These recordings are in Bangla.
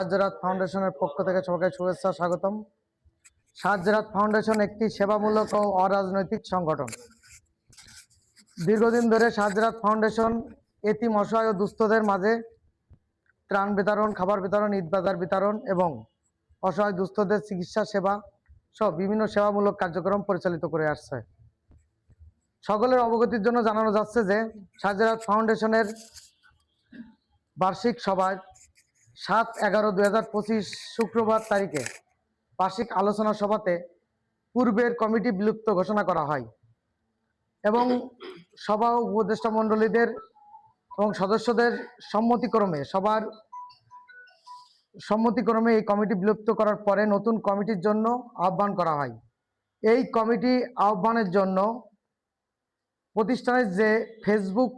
সাহায্যরাত ফাউন্ডেশনের পক্ষ থেকে সবাইকে শুভেচ্ছা, স্বাগতম। সাহায্যরাত ফাউন্ডেশন একটি সেবামূলক ও অরাজনৈতিক সংগঠন। দীর্ঘদিন ধরে সাহায্যরাত ফাউন্ডেশন এতিম, অসহায় ও দুস্থদের মাঝে ত্রাণ বিতরণ, খাবার বিতরণ, ঈদ বাজার বিতরণ এবং অসহায় দুস্থদের চিকিৎসা সেবা সহ বিভিন্ন সেবামূলক কার্যক্রম পরিচালিত করে আসছে। সকলের অবগতির জন্য জানানো যাচ্ছে যে সাহায্যরাত ফাউন্ডেশনের বার্ষিক সভায় সাত এগারো দুই শুক্রবার তারিখে বার্ষিক আলোচনা সভাতে পূর্বের কমিটি বিলুপ্ত ঘোষণা করা হয় এবং সভা উপদেষ্টা মণ্ডলীদের এবং সদস্যদের সম্মতিক্রমে সবার সম্মতিক্রমে এই কমিটি বিলুপ্ত করার পরে নতুন কমিটির জন্য আহ্বান করা হয়। এই কমিটি আহ্বানের জন্য প্রতিষ্ঠানের যে ফেসবুক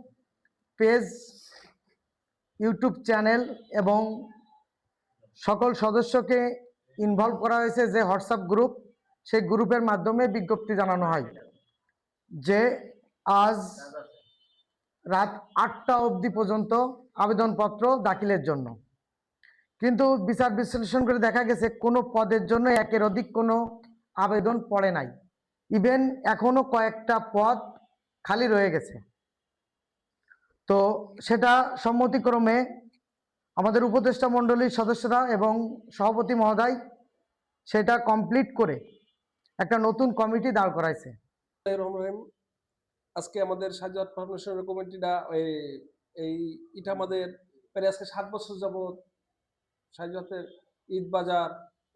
পেজ ইউটিউব চ্যানেল এবং সকল সদস্যকে ইনভলভ করা হয়েছে যে হোয়াটসঅ্যাপ গ্রুপ সেই গ্রুপের মাধ্যমে বিজ্ঞপ্তি জানানো হয় যে আজ রাত আটটা অবধি পর্যন্ত আবেদনপত্র দাখিলের জন্য। কিন্তু বিচার বিশ্লেষণ করে দেখা গেছে কোনো পদের জন্য একের অধিক কোনো আবেদন পড়ে নাই। ইভেন এখনও কয়েকটা পদ খালি রয়ে গেছে। তো সেটা সম্মতিক্রমে আমাদের উপদেষ্টা মণ্ডলীর সদস্যরা এবং সভাপতি মহোদয় সেটা কমপ্লিট করে একটা নতুন কমিটি দাঁড় করাইছে। আজকে আমাদের সাজাত ফাউন্ডেশনের কমিটিটা, এই এটা আমাদের প্রায় আজকে সাত বছর যাবৎ সাজাতের ঈদ বাজার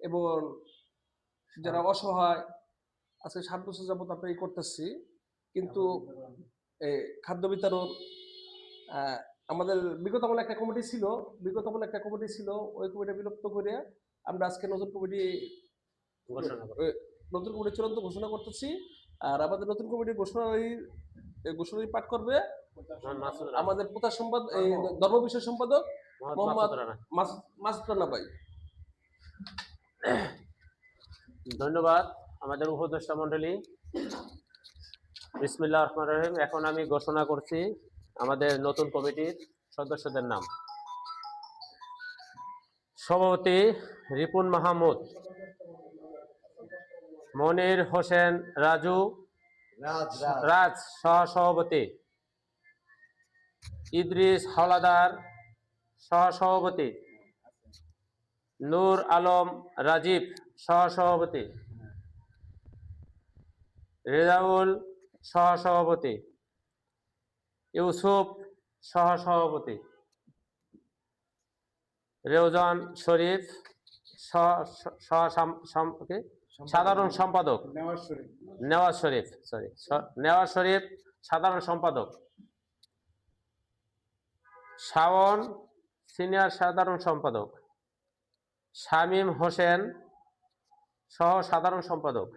এবং যারা অসহায়, আজকে সাত বছর যাবৎ আমরা এই করতেছি। কিন্তু খাদ্য বিতরণ আমাদের বিগত আমলে একটা কমিটি ছিল বিগত আমলে একটা কমিটি ছিল ওই কমিটি বিলুপ্ত করে আমরা আজকে নতুন কমিটি নতুন কমিটি চূড়ান্ত ঘোষণা করতেছি। আর আমাদের নতুন কমিটির ঘোষণারি ঘোষণারি পাঠ করবে। আমাদের প্রচার সম্পাদক এই ধর্ম বিষয় সম্পাদক মোহাম্মদ মাস- মাসুদ রানা ভাই। ধন্যবাদ আমাদের উপদেষ্টা মন্ডলী। বিসমিল্লাহ রহমান রহিম। এখন আমি ঘোষণা করছি আমাদের নতুন কমিটির সদস্যদের নাম। সভাপতি রিপুন মাহমুদ মনির হোসেন রাজু রাজ সহসভাপতি ইদ্রিস হাওলাদার সহসভাপতি নূর আলম রাজীব সহসভাপতি রেজাউল সহসভাপতি ইউসুফ সহসভাপতি। রেউজান শরীফ সহ- সহ সাম- সাম- সাধারণ সম্পাদক। নেওয়াজ শরীফ। সরি নেওয়াজ শরীফ সাধারণ সম্পাদক। শাওন সিনিয়র সাধারণ সম্পাদক। শামীম হোসেন সহ সাধারণ সম্পাদক।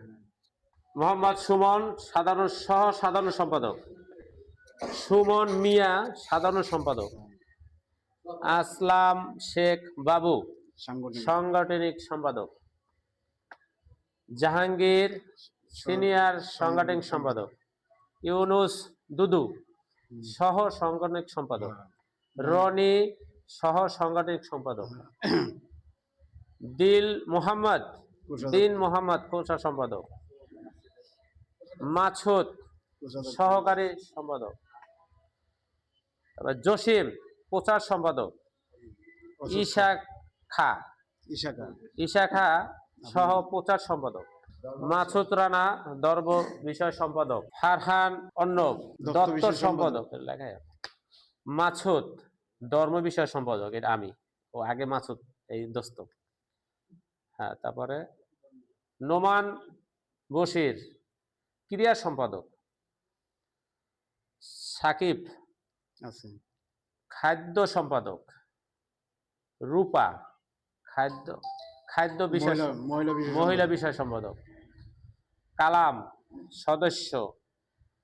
মোহাম্মদ সুমন সাধারণ সহ সাধারণ সম্পাদক। সুমন মিয়া সাধারণ সম্পাদক। আসলাম শেখ বাবু সাংগঠনিক। সম্পাদক। জাহাঙ্গীর সিনিয়র সাংগঠনিক সম্পাদক। ইউনুস দুদু সহ সাংগঠনিক সম্পাদক। রনি সহ সাংগঠনিক সম্পাদক। দিল মোহাম্মদ দিন মোহাম্মদ কোষা সম্পাদক। মাছুদ সহকারী সম্পাদক। তারপর জসিম প্রচার সম্পাদক। ঈশা খা। ঈশা খা। সহ প্রচার সম্পাদক। মাছুদ রানা দর্ব বিষয় সম্পাদক। ফারহান সম্পাদক। লেখা ধর্ম বিষয় সম্পাদক। এটা আমি। ও আগে মাছুদ এই দোস্ত। হ্যাঁ তারপরে নোমান বশির ক্রিয়া সম্পাদক। সাকিব আছে। খাদ্য সম্পাদক রূপা খাদ্য খাদ্য বিষয় মহিলা মহিলা বিষয় সম্পাদক। কালাম সদস্য।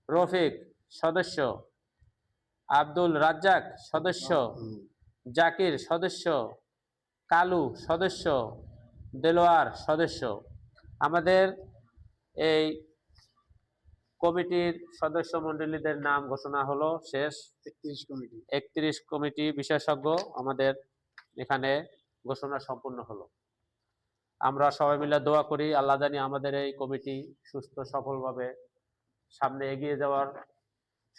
রফিক সদস্য। আব্দুল রাজ্জাক সদস্য। জাকির সদস্য। কালু সদস্য। দেলোয়ার সদস্য। আমাদের এই কমিটির সদস্য মণ্ডলীদের নাম ঘোষণা হলো শেষ। একত্রিশ কমিটি। একত্রিশ কমিটি বিশেষজ্ঞ আমাদের এখানে ঘোষণা সম্পূর্ণ হলো। আমরা সবাই মিলে দোয়া করি আল্লাহ জানি আমাদের এই কমিটি সুস্থ সফলভাবে সামনে এগিয়ে যাওয়ার।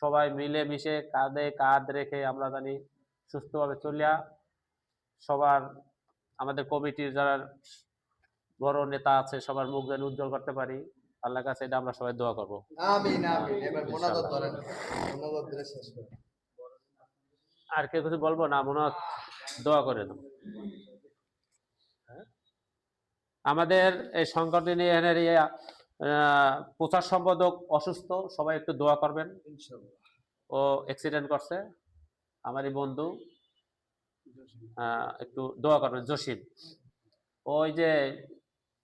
সবাই মিলে মিশে কাঁধে কাঁধ রেখে আমরা জানি সুস্থভাবে চলিয়া সবার আমাদের কমিটির যারা বড় নেতা আছে সবার মুখ যেন উজ্জ্বল করতে পারি। আল্লাহর কাছে এটা আমরা সবাই দোয়া করব। আমিন আমিন। এবার মোনাজাত ধরেন। মোনাজাত ধরে শেষ করেন আর কেউ কিছু বলব? না মনে দোয়া করে দাও হ্যাঁ? আমাদের এই সংগঠনে এখানের ইয়ে, প্রচার সম্পাদক অসুস্থ সবাই একটু দোয়া করবেন। ও অ্যাক্সিডেন্ট করছে। আমারই বন্ধু একটু দোয়া করবেন জসিম। ওই যে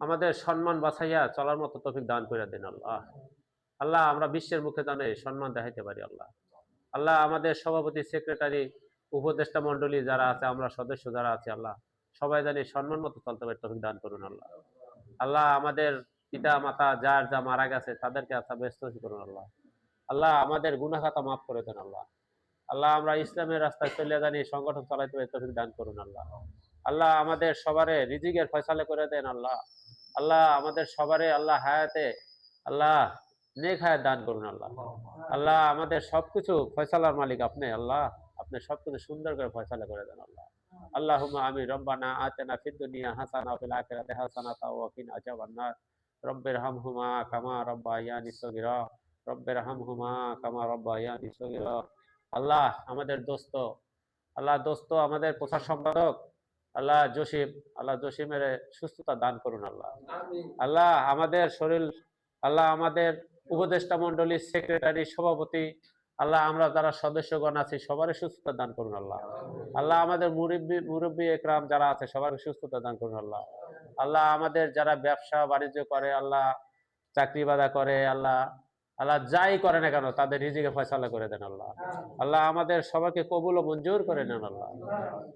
আমাদের সম্মান বাছাইয়া চলার মতো তৌফিক দান করে দেন আল্লাহ। আল্লাহ, আমরা বিশ্বের মুখে জানে সম্মান দেখাইতে পারি আল্লাহ। আল্লাহ, আমাদের সভাপতি, সেক্রেটারি, উপদেষ্টা মণ্ডলী যারা আছে, আমরা সদস্য যারা আছে, আল্লাহ, সবাই জানি সম্মান মতো চলতে পারি তৌফিক দান করুন আল্লাহ। আল্লাহ, আমাদের পিতা, মাতা, যার যা মারা গেছে, তাদেরকে আশা ব্যস্ত করুন আল্লাহ। আল্লাহ, আমাদের গুনাখাতা মাফ করে দেন আল্লাহ। আল্লাহ, আমরা ইসলামের রাস্তায় চলে জানি, সংগঠন চালাইতে পারি তৌফিক দান করুন আল্লাহ। আল্লাহ, আমাদের সবারে রিজিকের ফয়সালা করে দেন আল্লাহ। আল্লাহ আমাদের সবারে আল্লাহ হায়াতে আল্লাহ নেক হায়াত দান করুন আল্লাহ। আল্লাহ আমাদের সবকিছু ফয়সালার মালিক আপনি আল্লাহ। আপনি সবকিছু সুন্দর করে ফয়সালা করে দেন আল্লাহ। আল্লাহুম্মা আমি রব্বানা আতেনা ফিদ দুনিয়া হাসানা ফিল আখিরাতি হাসানাতা ওয়া কিনা আযাবান নার। রব্বির হামহুমা কামা রাব্বায়ানি সগীরা। রব্বির হামহুমা কামা রাব্বায়ানি সগীরা। আল্লাহ আমাদের দোস্ত। আল্লাহ দোস্ত আমাদের প্রচার সম্পাদক। আল্লাহ জসিম আল্লাহ জসিমের সুস্থতা দান করুন আল্লাহ। আল্লাহ আমাদের শরীর আল্লাহ আমাদের উপদেষ্টা মণ্ডলীর সেক্রেটারি সভাপতি আল্লাহ আমরা যারা সদস্যগণ আছি সবারই সুস্থতা দান করুন আল্লাহ। আল্লাহ আমাদের মুরব্বী মুরব্বী একরাম যারা আছে সবার সুস্থতা দান করুন আল্লাহ। আল্লাহ আমাদের যারা ব্যবসা বাণিজ্য করে আল্লাহ চাকরি বাদা করে আল্লাহ আল্লাহ যাই করে না কেন তাদের নিজেকে ফয়সালা করে দেন আল্লাহ। আল্লাহ আমাদের সবাইকে কবুল ও মঞ্জুর করে নেন আল্লাহ।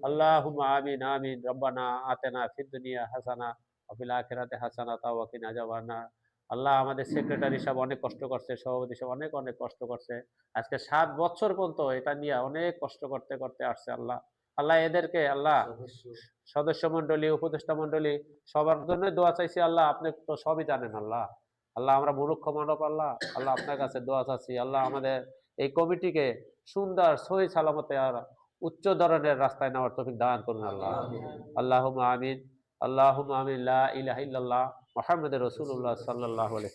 আল্লাহ আমিন আমিন। রব্বানা আতেনা ফিদ দুনিয়া হাসানা অফিল আখেরাতে হাসানা তাও কিনা যাবানা আল্লাহ আমাদের সেক্রেটারি সব অনেক কষ্ট করছে সভাপতি সব অনেক অনেক কষ্ট করছে। আজকে সাত বছর পর্যন্ত এটা নিয়ে অনেক কষ্ট করতে করতে আসছে আল্লাহ। আল্লাহ এদেরকে আল্লাহ সদস্য মন্ডলী উপদেষ্টা মন্ডলী সবার জন্য দোয়া চাইছি আল্লাহ আপনি তো সবই জানেন আল্লাহ। আল্লাহ আমরা মূর্খ মানব আল্লাহ আল্লাহ আপনার কাছে দোয়া চাচ্ছি। আল্লাহ আমাদের এই কমিটিকে সুন্দর সহি সালামতে আর উচ্চ ধরনের রাস্তায় নেওয়ার তফিক দান করুন আল্লাহ। আল্লাহ আমিন। আল্লাহ আমিন। রসুল্লাহ সাল্লাহ ইল্লাল্লাহ মুহাম্মাদুর রাসূলুল্লাহ সাল্লাল্লাহু আলাইহি